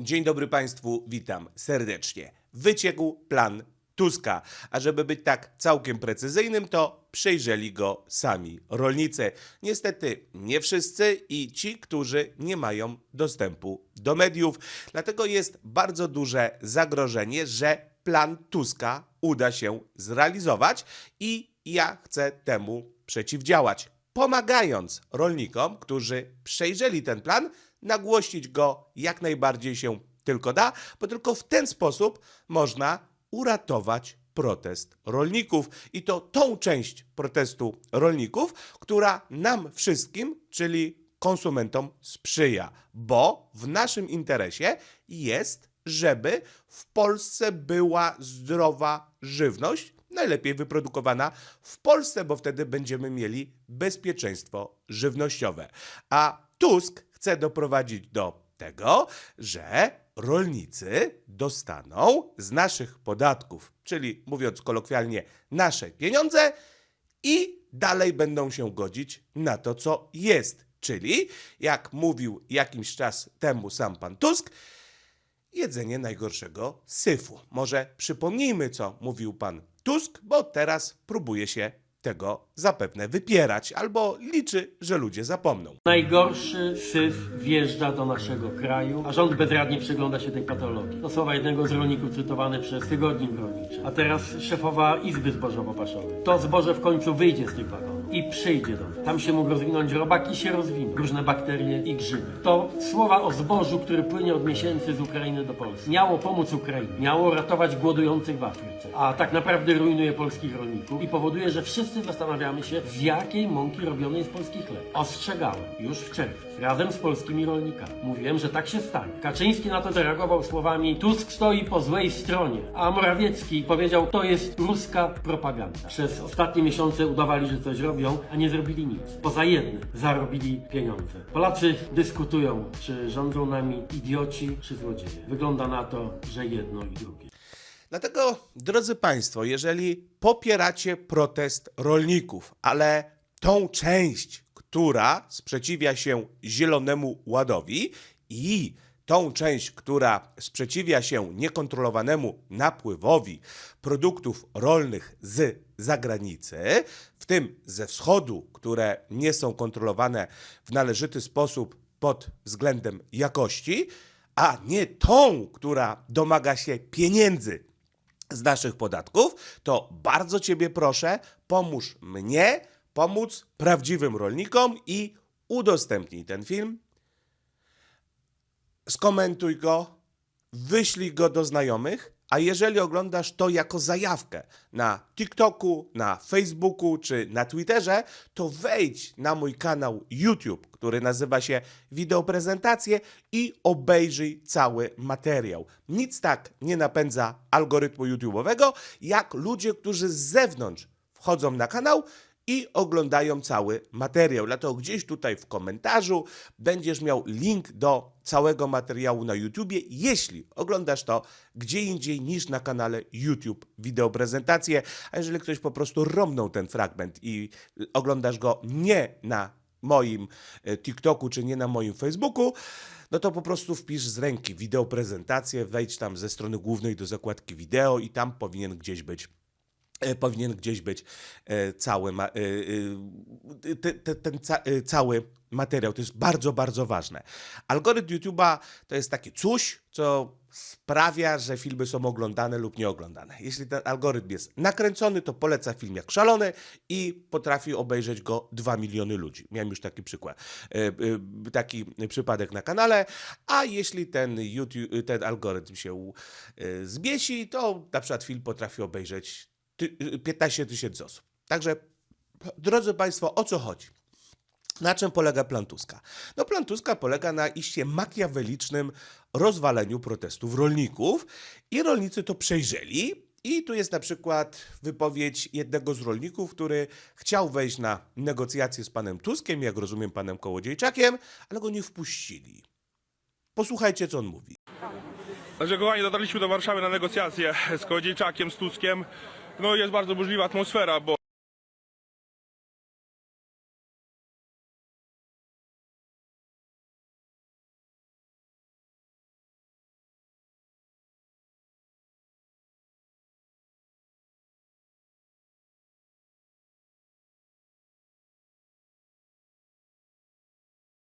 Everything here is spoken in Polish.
Dzień dobry Państwu, witam serdecznie. Wyciekł plan Tuska, a żeby być tak całkiem precyzyjnym, to przejrzeli go sami rolnicy. Niestety nie wszyscy i ci, którzy nie mają dostępu do mediów. Dlatego jest bardzo duże zagrożenie, że plan Tuska uda się zrealizować i ja chcę temu przeciwdziałać pomagając rolnikom, którzy przejrzeli ten plan, nagłościć go jak najbardziej się tylko da, bo tylko w ten sposób można uratować protest rolników i to tą część protestu rolników, która nam wszystkim, czyli konsumentom sprzyja, bo w naszym interesie jest, żeby w Polsce była zdrowa żywność, najlepiej wyprodukowana w Polsce, bo wtedy będziemy mieli bezpieczeństwo żywnościowe. A Tusk chce doprowadzić do tego, że rolnicy dostaną z naszych podatków, czyli mówiąc kolokwialnie, nasze pieniądze i dalej będą się godzić na to, co jest. Czyli, jak mówił jakiś czas temu sam pan Tusk, jedzenie najgorszego syfu. Może przypomnijmy, co mówił pan Tusk, bo teraz próbuje się tego zapewne wypierać, albo liczy, że ludzie zapomną. Najgorszy syf wjeżdża do naszego kraju, a rząd bezradnie przygląda się tej patologii. To słowa jednego z rolników cytowane przez tygodnik rolniczy. A teraz szefowa Izby Zbożowo-Paszowej. To zboże w końcu wyjdzie z tych wagonów i przyjdzie do nas. Tam się mógł rozwinąć robak i się rozwiną. Różne bakterie i grzyby. To słowa o zbożu, który płynie od miesięcy z Ukrainy do Polski. Miało pomóc Ukrainie. Miało ratować głodujących w Afryce. A tak naprawdę rujnuje polskich rolników i powoduje, że wszyscy zastanawiamy się, z jakiej mąki robiony jest polski chleb. Ostrzegałem już w czerwcu, razem z polskimi rolnikami. Mówiłem, że tak się stanie. Kaczyński na to zareagował słowami Tusk stoi po złej stronie, a Morawiecki powiedział, to jest ruska propaganda. Przez ostatnie miesiące udawali, że coś robią, a nie zrobili nic. Poza jednym, zarobili pieniądze. Polacy dyskutują, czy rządzą nami idioci, czy złodzieje. Wygląda na to, że jedno i drugie. Dlatego, drodzy Państwo, jeżeli popieracie protest rolników, ale tą część, która sprzeciwia się Zielonemu Ładowi i tą część, która sprzeciwia się niekontrolowanemu napływowi produktów rolnych z zagranicy, w tym ze wschodu, które nie są kontrolowane w należyty sposób pod względem jakości, a nie tą, która domaga się pieniędzy z naszych podatków, to bardzo Ciebie proszę, pomóż mnie pomóc prawdziwym rolnikom i udostępnij ten film. Skomentuj go, wyślij go do znajomych, a jeżeli oglądasz to jako zajawkę na TikToku, na Facebooku czy na Twitterze, to wejdź na mój kanał YouTube, który nazywa się Wideo Prezentacje i obejrzyj cały materiał. Nic tak nie napędza algorytmu YouTube'owego, jak ludzie, którzy z zewnątrz wchodzą na kanał i oglądają cały materiał. Dlatego gdzieś tutaj w komentarzu będziesz miał link do całego materiału na YouTubie, jeśli oglądasz to gdzie indziej niż na kanale YouTube Wideo Prezentacje, a jeżeli ktoś po prostu romnął ten fragment i oglądasz go nie na moim e, TikToku czy nie na moim Facebooku, no to po prostu wpisz z ręki wideo prezentację, wejdź tam ze strony głównej do zakładki wideo i tam powinien gdzieś być powinien gdzieś być e, cały e, e, te, te, ten ca, e, cały materiał. To jest bardzo, bardzo ważne. Algorytm YouTube'a to jest takie coś, co sprawia, że filmy są oglądane lub nieoglądane. Jeśli ten algorytm jest nakręcony, to poleca film jak szalony i potrafi obejrzeć go 2 miliony ludzi. Miałem już taki przykład, e, e, taki przypadek na kanale, a jeśli ten, YouTube, ten algorytm się e, zbiesi, to na przykład film potrafi obejrzeć 15 tysięcy osób. Także, drodzy Państwo, o co chodzi? Na czym polega plan Tuska? No plan Tuska polega na iście makiawelicznym rozwaleniu protestów rolników i rolnicy to przejrzeli. I tu jest na przykład wypowiedź jednego z rolników, który chciał wejść na negocjacje z panem Tuskiem, jak rozumiem panem Kołodziejczakiem, ale go nie wpuścili. Posłuchajcie, co on mówi. Także kochani, dotarliśmy do Warszawy na negocjacje z Kołodziejczakiem, z Tuskiem. No jest bardzo burzliwa atmosfera, bo